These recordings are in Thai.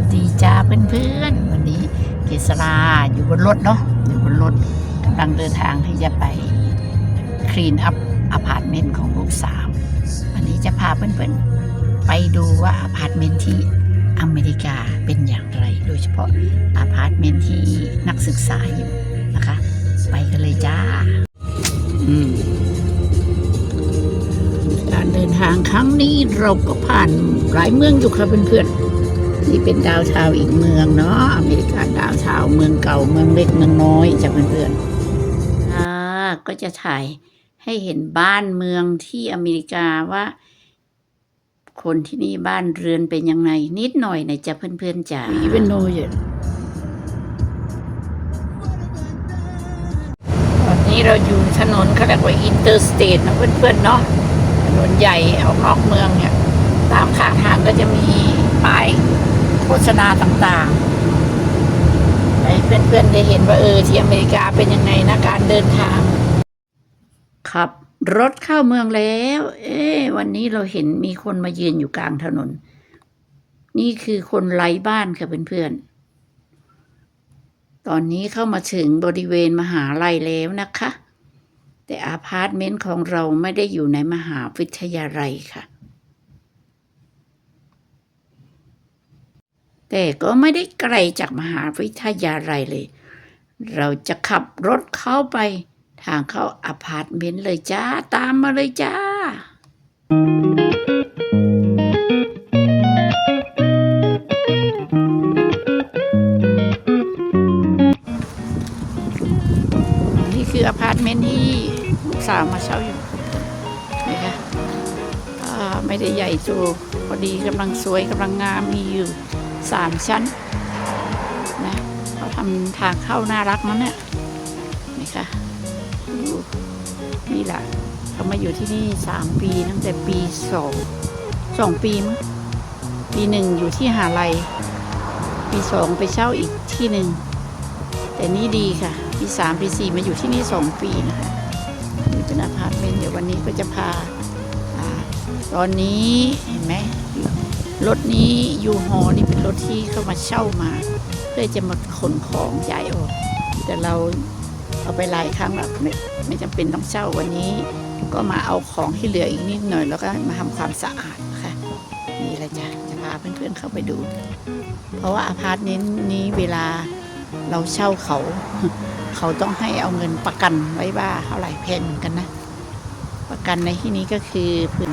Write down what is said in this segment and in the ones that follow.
วัสดีจ้าเพื่อนๆ วันนี้เกษราอยู่บนรถเนาะอยู่บนรถกำลังเดินทางที่จะไปคลีนอัพอพาร์ตเมนต์ของลูกสาววันนี้จะพาเพื่อนๆ ไปดูว่าอพาร์ตเมนต์ที่อเมริกาเป็นอย่างไร โดยเฉพาะอพาร์ตเมนต์ที่นักศึกษาอยู่นะคะ ไปกันเลยจ้าอืมการเดินทางครั้งนี้เราก็ผ่านหลายเมืองอยู่ค่ะเพื่อนๆ ที่เป็นดาวเทาวอีกเมืองเนาะอเมริกาดาวเทาวเมืองเก่าเมืองเล็กเมืองน้อยจากเพื่อนๆอ่าก็จะถ่ายให้เห็นบ้านเมืองที่อเมริกาว่า คนที่นี่บ้านเรือนเป็นยังไงนิดหน่อยนะจ๊ะเพื่อนๆจ๋า even know it ตอนนี้เราอยู่ถนนเขาเรียกว่าอินเตอร์สเตทนะเพื่อนๆเนาะถนนใหญ่ออกนอกเมืองเนี่ยตามข้างทางก็จะมีป้าย โฆษณาต่างๆให้เพื่อนๆได้เห็นว่าเออที่อเมริกาเป็นยังไงนะการเดินทางขับรถเข้าเมืองแล้ว เอ๊วันนี้เราเห็นมีคนมายืนอยู่กลางถนน นี่คือคนไร้บ้านค่ะเพื่อนๆ ตอนนี้เข้ามาถึงบริเวณมหาลัยแล้วนะคะ แต่อาพาร์ตเมนต์ของเราไม่ได้อยู่ในมหาวิทยาลัยค่ะ แต่ก็ไม่ได้ไกลจากมหาวิทยาลัยเลย เราจะขับรถเข้าไป ทางเข้าอาพาร์ตเมนต์เลยจ้า ตามมาเลยจ้า นี่คืออพาร์ตเมนต์ที่ลูกสาวมาเช่าอยู่นะคะอ่าไม่ได้ใหญ่โตพอดีกำลังสวยกำลังงามมีอยู่ สามชั้นนะเขาทำทางเข้าน่ารักนั้นเนี่ยนี่ค่ะดูนี่แหละเขามาอยู่ที่นี่สามปีตั้งแต่ปีสองสองปีมั้งปีหนึ่งอยู่ที่หาลัยปีสองไปเช่าอีกที่หนึ่งแต่นี่ดีค่ะปีสามปีสี่มาอยู่ที่นี่สองปีนะคะนี่เป็นอพาร์ตเมนต์เดี๋ยววันนี้ก็จะพาอาตอนนี้เห็นไหม รถนี้ยูฮอนี่เป็นรถที่เข้ามาเช่ามา เพื่อจะมาขนของย้ายออก แต่เราเอาไปหลายครั้งแบบไม่ไม่จำเป็นต้องเช่าวันนี้ ก็มาเอาของที่เหลืออีกนิดหน่อย แล้วก็มาทำความสะอาดค่ะนี่แหละจ้ะจะพาเพื่อนๆเข้าไปดู เพราะว่าอพาร์ตเมนต์นี้เวลาเราเช่าเขา เขาต้องให้เอาเงินประกันไว้ว่าเท่าไหร่แพงเหมือนกันนะ ประกันในที่นี้ก็คือพื้น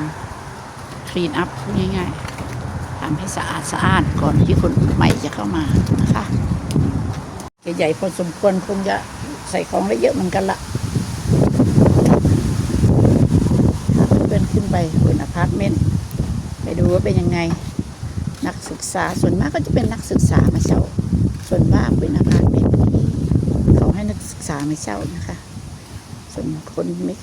คลีนอัพง่ายๆ ทำให้สะอาดสะอาดก่อนที่คนใหม่จะเข้ามานะคะใหญ่พอสมควรคงจะใส่ของได้เยอะเหมือนกันละเพื่อนขึ้นไปบนอพาร์ตเมนต์ไปดูว่าเป็นยังไง นักศึกษาส่วนมากก็จะเป็นนักศึกษามาเช่าส่วนมากเป็นอพาร์ตเมนต์ที่เขาให้นักศึกษามาเช่านะคะ ส่วนคนไม่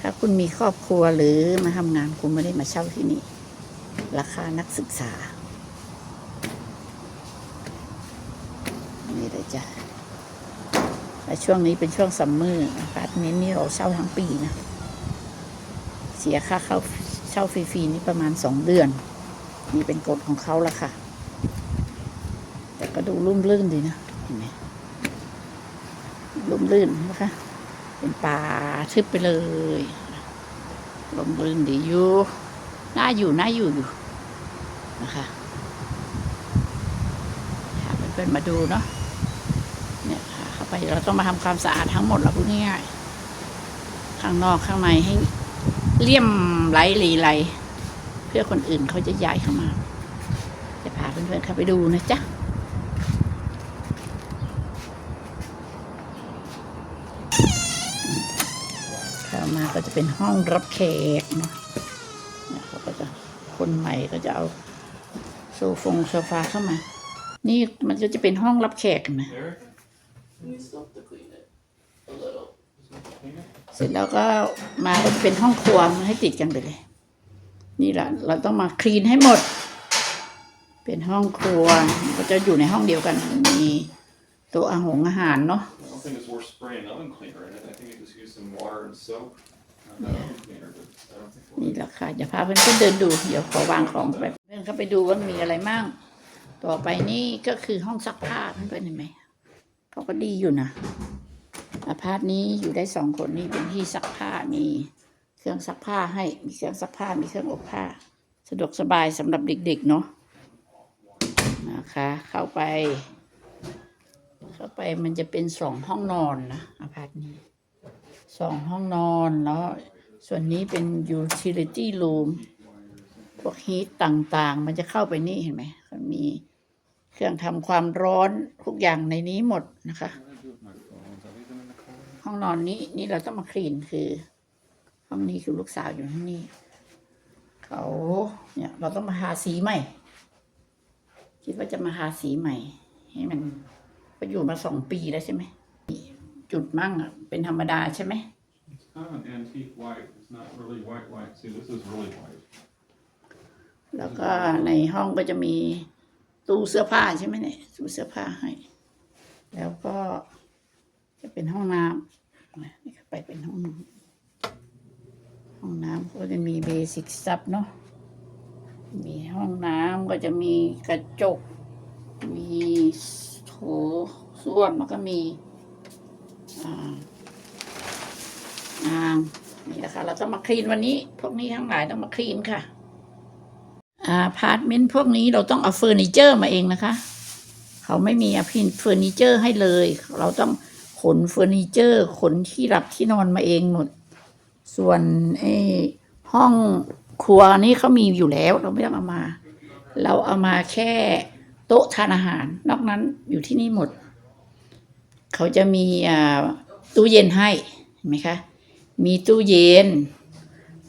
ถ้าคุณมีครอบครัวหรือมาทำงานคุณไม่ได้มาเช่าที่นี่ ราคานักศึกษา นี่เลยจ้ะและช่วงนี้เป็นช่วงซัมเมอร์อพาร์ตเมนต์นี่เราเช่าทั้งปีนะ เสียค่าเข้าเช่าฟรีๆนี่ประมาณสองเดือน นี่เป็นกฎของเขาละค่ะ แต่ก็ดูรุ่มรื่นดีนะเห็นไหมรุ่มรื่นนะคะ เป็นป่าทึบไปเลยร่มรื่นดีอยู่ น่าอยู่น่าอยู่อยู่นะคะพาเพื่อนๆมาดูเนาะเนี่ยค่ะเข้าไปเราต้องมาทำความสะอาดทั้งหมดเราพูดง่ายๆข้างนอกข้างในให้เลี่ยมไหลหลีไหลเพื่อคนอื่นเขาจะย้ายเข้ามา จะพาเพื่อนๆเข้าไปดูนะจ๊ะเข้ามาก็จะเป็นห้องรับแขกเนาะเนี่ยเขาก็จะ คนใหม่ก็จะเอาโซฟงโซฟาเข้ามา นี่มันก็จะเป็นห้องรับแขกนะ Eric, can you stop to clean it a little? เสร็จแล้วก็มาก็จะเป็นห้องครัวมาให้ติดกันไปเลย นี่แหละเราต้องมาคลีนให้หมด เป็นห้องครัวก็จะอยู่ในห้องเดียวกันมีโต๊ะอาหงอาหารเนาะ นี่แหละค่ะอย่าพาเพื่อนๆเดินดู เดี๋ยวขอวางของไปเพื่อนเข้าไปดูว่ามีอะไรมั่งต่อไปนี่ก็คือห้องซักผ้าเพื่อนๆเห็นไหมเขาก็ดีอยู่นะอาพาร์ตนี้อยู่ได้สองคนนี่เป็นที่ซักผ้ามีเครื่องซักผ้าให้มีเครื่องซักผ้ามีเครื่องอบผ้า สะดวกสบายสำหรับเด็ก ๆ เนาะนะคะ เข้าไป เข้าไปมันจะเป็นสองห้องนอนนะอาพาร์ตนี้ สองห้องนอนแล้วส่วนนี้เป็น utility room พวกฮีตต่างๆ มันจะเข้าไปนี่เห็นไหมมันมีเครื่องทำความร้อนทุกอย่างในนี้หมดนะคะ ห้องนอนนี้นี่เราต้องมาคลีนคือ ห้องนี้คือลูกสาวอยู่ที่นี่เขาเนี่ยเราต้องมาทาสีใหม่ คิดว่าจะมาทาสีใหม่ ให้มันก็อยู่มาสองปีแล้วใช่ไหม จุดมั่งอะเป็นธรรมดาใช่ไหม It's kind of an antique white. It's not really white white. See, this is really white. แล้วก็ในห้องก็จะมีตู้เสื้อผ้าใช่ไหมเนี่ยตู้เสื้อผ้าให้ แล้วก็จะเป็นห้องน้ำนี่เข้าไปเป็นห้องน้ำห้องน้ำก็จะมีเบสิกซับเนาะมีห้องน้ำก็จะมีกระจก มีโถส้วมแล้วก็มี อ่าอ่างนี่แหละคะ เราต้องมาคลีนวันนี้ พวกนี้ทั้งหลายต้องมาคลีนค่ะอาพาร์ตเมนต์พวกนี้เราต้องเอาเฟอร์นิเจอร์มาเองนะคะ เขาไม่มีอภินเฟอร์นิเจอร์ให้เลย เราต้องขนเฟอร์นิเจอร์ ขนที่หลับที่นอนมาเองหมด ส่วนไอ้ห้องครัวนี่เขามีอยู่แล้ว เราไม่ต้องเอามา เราเอามาแค่โต๊ะทานอาหาร นอกนั้นอยู่ที่นี่หมด เขาจะมีอ่าตู้เย็นให้เห็นไหมคะ มีตู้เย็น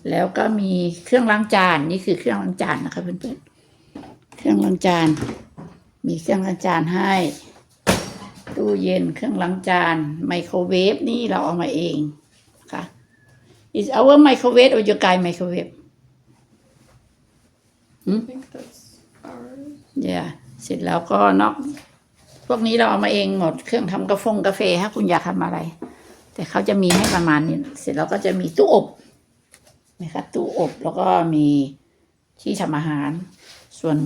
แล้วก็มีเครื่องล้างจานนี่คือเครื่องล้างจานนะคะเพื่อนๆเครื่องล้างจาน มีเครื่องล้างจานให้ ตู้เย็นเครื่องล้างจานไมโครเวฟนี่เราเอามาเองค่ะ is our microwave or your guy microwave I think that's ours. เดี๋ยวเสร็จแล้วก็นอก พวกนี้เราเอามาเองหมดเครื่องทำกาแฟกาแฟถ้าคุณอยากทำอะไร แต่เขาจะมีให้ประมาณนี้ เสร็จแล้วก็จะมีตู้อบนะคะตู้อบแล้วก็มีที่ทำอาหาร ส่วน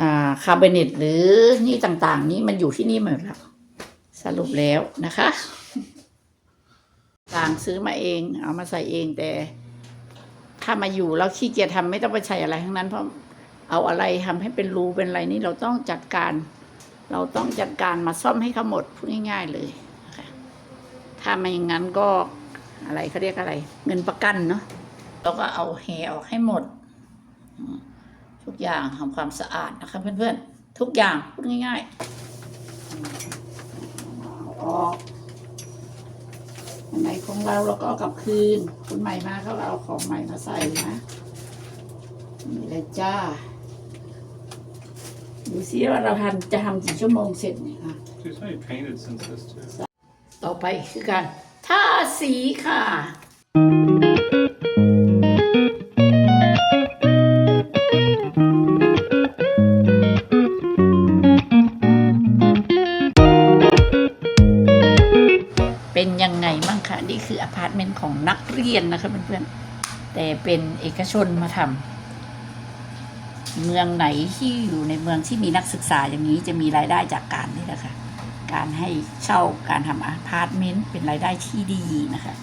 อ่าคาร์บอเนตหรือนี่ต่างๆ นี้มันอยู่ที่นี่หมดแล้วสรุปแล้วนะคะ ต่างซื้อมาเอง เอามาใส่เองแต่ ถ้ามาอยู่แล้วขี้เกียจทำไม่ต้องไปใช้อะไรทั้งนั้นเพราะเอาอะไรทำให้เป็นรูเป็นอะไรนี่เราต้องจัดการ เราต้องจัดการมาซ่อมให้เขาหมดพูดง่าย ๆ เลยนะคะถ้าไม่อย่างนั้นก็อะไรเขาเรียกอะไร เงินประกันเนาะเราก็เอาแหออกให้หมด ทุกอย่างทำความสะอาดนะคะ เพื่อนๆ ทุกอย่างพูดง่ายๆออกอันไหนของเราเราก็เอากลับคืนคนใหม่มาเขาเอาของใหม่มาใส่นะนี่เลยจ้า ดูซิว่าเราทำจะทำกี่ชั่วโมงเสร็จเนี่ยค่ะ She's only painted since this too. ต่อไปคือการทาสีค่ะ เป็นยังไงบ้างคะนี่คืออพาร์ตเมนต์ของนักเรียนนะคะเพื่อนๆแต่เป็นเอกชนมาทำ เมืองไหนที่อยู่ในเมืองที่มีนักศึกษาอย่างนี้จะมีรายได้จากการนี่แหละค่ะการให้เช่าการทำอพาร์ตเมนต์เป็นรายได้ที่ดีนะคะ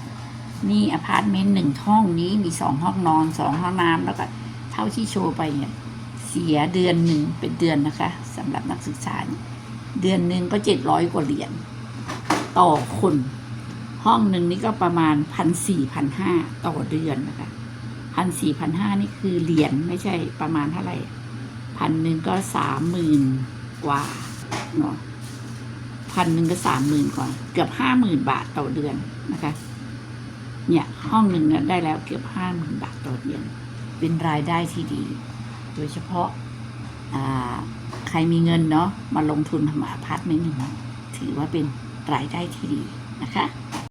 นี่อพาร์ตเมนต์หนึ่งห้องนี้มีสองห้องนอนสองห้องน้ำแล้วก็เท่าที่โชว์ไปเนี่ยเสียเดือนหนึ่งเป็นเดือนนะคะสำหรับนักศึกษา เดือนหนึ่งก็เจ็ดร้อยกว่าเหรียญต่อคน ห้องหนึ่งนี่ก็ประมาณพันสี่พันห้าต่อเดือนนะคะ พันสี่พันห้านี่คือเหรียญไม่ใช่ประมาณเท่าไหร่พันหนึ่งก็สามหมื่นกว่าเนาะพันหนึ่งก็สามหมื่นกว่า เกือบห้าหมื่นบาทต่อเดือนนะคะ เนี่ยห้องหนึ่งเนี่ยได้แล้วเกือบห้าหมื่นบาทต่อเดือน เป็นรายได้ที่ดี โดยเฉพาะใครมีเงินเนาะมาลงทุนทำอพาร์ตเมนต์อย่างนี้ถือว่าเป็นรายได้ที่ดีนะคะ